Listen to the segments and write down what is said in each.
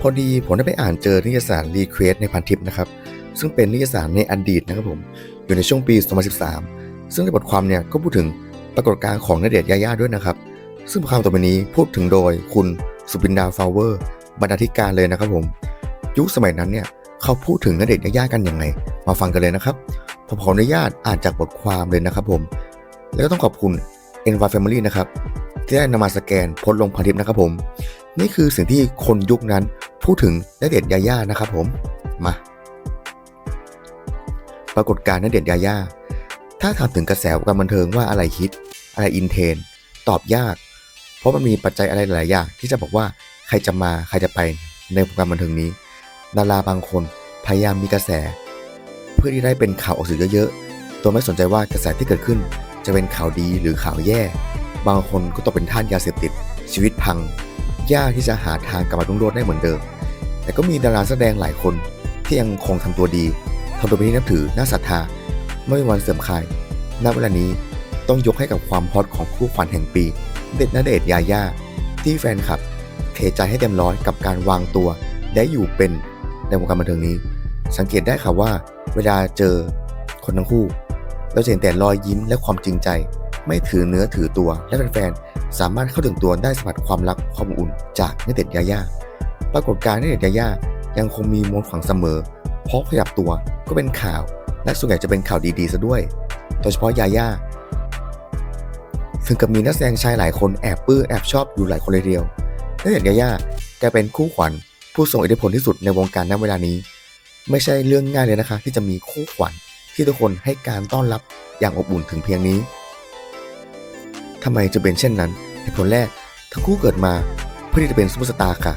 พอดีผมได้ไปอ่านเจอนิยสารรีเควสในพันทิปนะครับ ซึ่งเป็นนิยสารในอดีตนะครับผม อยู่ในช่วงปี 2013 ซึ่งในบทความเนี่ยก็พูดถึงปรากฏการณ์ของณเดชยายาด้วยนะครับ ซึ่งบทความต่อไปนี้พูดถึงโดยคุณสุบินดาฟาวเวอร์ บรรณาธิการเลยนะครับผม ยุคสมัยนั้นเนี่ยเขาพูดถึงณเดชยายากันยังไง มาฟังกันเลยนะครับ ผมขออนุญาตอ่านจากบทความเลยนะครับผม แล้วก็ต้องขอบคุณ e n v i Family นะครับที่ได้นำมาสแกนโพสลงพันทิปนะครับผม นี่คือสิ่งที่คนยุคนั้น พูดถึงณเดชน์ยาย่านะครับผมมาปรากฏการณ์ณเดชน์ยาย่าถ้าถามถึงกระแสวงการบันเทิงว่าอะไรฮิตอะไรอินเทรนตอบยาก เพราะมันมีปัจจัยอะไรหลายอย่าง ที่จะบอกว่าใครจะมาใครจะไปในวงการบันเทิงนี้ดาราบางคนพยายามมีกระแส เพื่อที่ได้เป็นข่าวออกสื่อเยอะๆตัวไม่สนใจว่ากระแสที่เกิดขึ้น จะเป็นข่าวดีหรือข่าวแย่ บางคนก็ตกเป็นท่านยาเสพติด ชีวิตพัง ยากที่จะหาทางกลับมารุ่งโรจน์ได้เหมือนเดิม แต่ก็มีดาราแสดงหลายคนที่ยังคงทำตัวดีทำตัวเป็นที่นับถือน่าศรัทธา ไม่มีวันเสื่อมคลายณเวลานี้ต้องยกให้กับความฮอตของคู่ขวัญแห่งปี เด็ดณเดชยาย่าที่แฟนคลับ เทใจให้เต็มร้อยกับการวางตัวได้อยู่เป็นในวงการบันเทิงนี้ สังเกตได้ค่ะว่า เวลาเจอคนทั้งคู่ เราจะเห็นแต่รอยยิ้มและความจริงใจ ไม่ถือเนื้อถือตัวและแฟนๆ สามารถเข้าถึงตัวได้สัมผัสความรักความอบอุ่นจากณเดชน์ยาย่าปรากฏการณ์ณเดชน์ยาย่ายังคงมีมวลขวังเสมอ เพราะขยับตัวก็เป็นข่าว และส่วนใหญ่จะเป็นข่าวดีๆซะด้วย โดยเฉพาะยาย่าถึงกับมีนักแสดงชายหลายคนแอบปื้อแอบชอบอยู่หลายคนเลยเดียวณเดชน์ยาย่าแกเป็นคู่ขวัญผู้ทรงอิทธิพลที่สุดในวงการณเวลานี้ ไม่ใช่เรื่องง่ายเลยนะคะ ที่จะมีคู่ขวัญที่ทุกคนให้การต้อนรับอย่างอบอุ่นถึงเพียงนี้ ทำไมจะเป็นเช่นนั้นเหตุผลแรกทั้งคู่เกิดมาเพื่อที่จะเป็นซุปเปอร์สตาร์ค่ะ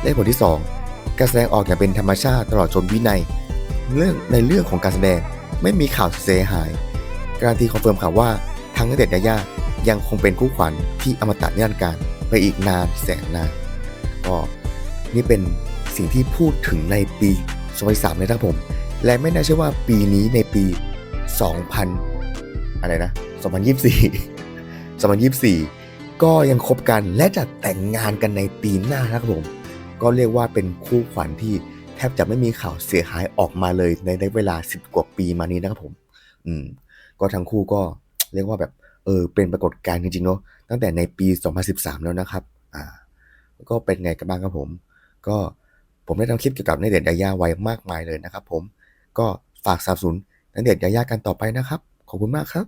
และเหตุผลที่สองการแสดงออกอย่างเป็นธรรมชาติตลอดจนวินัย เรื่องในเรื่องของการแสดงไม่มีข่าวเสียหาย การันตีคอนเฟิร์มค่ะว่าทั้งณเดชน์ยายายังคงเป็นคู่ขวัญที่อมตะนิรันดร์การไปอีกนานแสนนานก็นี่เป็นสิ่งที่พูดถึงในปี 2003เลยนะครับผม และไม่น่าเชื่อว่าปีนี้ในปี 2000 อะไรนะ 2024 2024 ก็ยังคบกันและจะแต่งงานกันในปีหน้านะครับผม ก็เรียกว่าเป็นคู่ขวัญที่แทบจะไม่มีข่าวเสียหายออกมาเลยในในเวลา 10 กว่าปีมานี้นะครับผม อืม ก็ทั้งคู่ก็เรียกว่าแบบเออเป็นปรากฏการณ์จริงๆเนาะตั้งแต่ในปี 2013 แล้วนะครับ อ่า ก็เป็นไงกันบ้างครับผม ก็ผมได้ทำคลิปเกี่ยวกับนเดชยายาไว้มากมายเลยนะครับผม ก็ฝากสนับสนุนนเดชยายากันต่อไปนะครับ ขอบคุณมากครับ